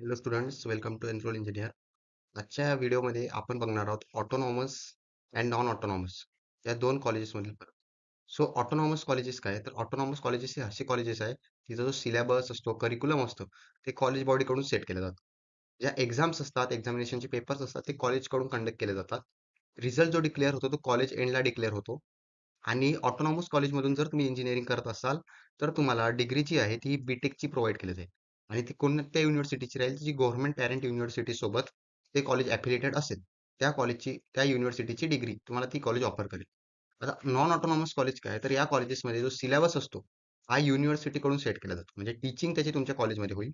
Hello students welcome to Enroll Engineer आजच्या या व्हिडिओमध्ये आपण बघणार आहोत ऑटोनॉमस अँड नॉन ऑटोनॉमस या दोन कॉलेजेसमधील फरक. सो ऑटोनॉमस कॉलेजेस काय? तर ऑटोनॉमस कॉलेजेस हे असे कॉलेजेस आहे तिचा जो सिलेबस असतो करिक्युलम असतो ते कॉलेज बॉडीकडून सेट केलं जातं ज्या एक्झाम्स असतात एक्झामिनेशनचे पेपर्स असतात ते कॉलेजकडून कंडक्ट केले जातात. रिझल्ट जो डिक्लेअर होतो तो कॉलेज एंडला डिक्लेअर होतो. आणि ऑटोनॉमस कॉलेजमधून जर तुम्ही इंजिनिअरिंग करत असाल तर तुम्हाला डिग्री जी आहे ती बीटेकची प्रोव्हाइड केली जाईल. आणि ती कोणत्या युनिव्हर्सिटीची राहील जी गव्हर्नमेंट पॅरेंट युनिव्हर्सिटी सोबत ते कॉलेज ॲफिलिएटेड असेल त्या कॉलेजची त्या युनिव्हर्सिटीची डिग्री तुम्हाला ती कॉलेज ऑफर करेल. आता नॉन ऑटोनॉमस कॉलेज काय? तर या कॉलेजेसमध्ये जो सिलेबस असतो हा युनिव्हर्सिटीकडून सेट केला जातो. म्हणजे टीचिंग त्याची तुमच्या कॉलेजमध्ये होईल.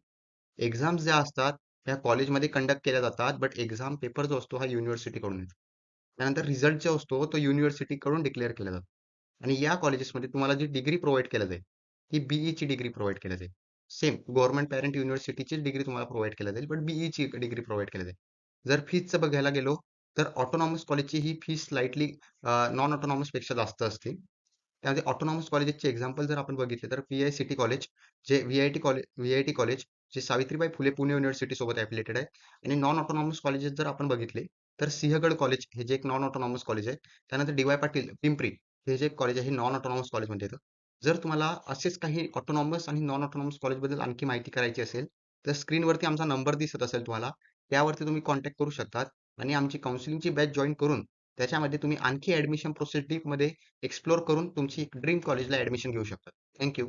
एक्झाम्स ज्या असतात त्या कॉलेजमध्ये कंडक्ट केल्या जातात बट एक्झाम पेपर जो असतो हा युनिव्हर्सिटीकडून येतो. त्यानंतर रिझल्ट जो असतो तो युनिव्हर्सिटीकडून डिक्लेअर केला जातो. आणि या कॉलेजेसमध्ये तुम्हाला जी डिग्री प्रोव्हाइड केली जाईल ती बीईची डिग्री प्रोव्हाइड केली जाईल. सेम गव्हर्नमेंट पॅरेंट युनिव्हर्सिटीचीच डिग्री तुम्हाला प्रोव्हाइड केली जाईल बट बीईची डिग्री प्रोव्हाइड केली जाईल. जर फीजचं बघायला गेलो तर ऑटोनॉमस कॉलेजची ही फीस स्लाइटली नॉन ऑटोनॉमसपेक्षा जास्त असते. त्यामध्ये ऑटोनॉमस कॉलेजेसचे एक्झाम्पल जर आपण बघितले तर P I C T college जे V I T college V I T college जे सावित्रीबाई फुले पुणे युनिव्हर्सिटी सोबत ॲफिलेटेड आहे आणि नॉन ऑटोनॉमस कॉलेजेस जर आपण बघितले तर सिंहगड कॉलेज हे जे एक नॉन ऑटोनॉमस कॉलेज आहे त्यानंतर डी वाय पाटील पिंपरी हे जे कॉलेज आहे हे नॉन ऑटोनॉमस कॉलेजमध्ये येतं. जर तुम्हाला असेच काही ऑटोनॉमस आणि नॉन ऑटोनॉमस कॉलेजबद्दल आणखी माहिती करायची असेल तर स्क्रीनवरती आमचा नंबर दिसत असेल तुम्हाला. त्यावरती तुम्ही कॉन्टॅक्ट करू शकतात आणि आमची काउन्सिलिंगची बॅच जॉईन करून त्याच्यामध्ये तुम्ही आणखी ॲडमिशन प्रोसेस डीपमध्ये एक्सप्लोर करून तुमची ड्रीम कॉलेजला ॲडमिशन घेऊ शकता थँक्यू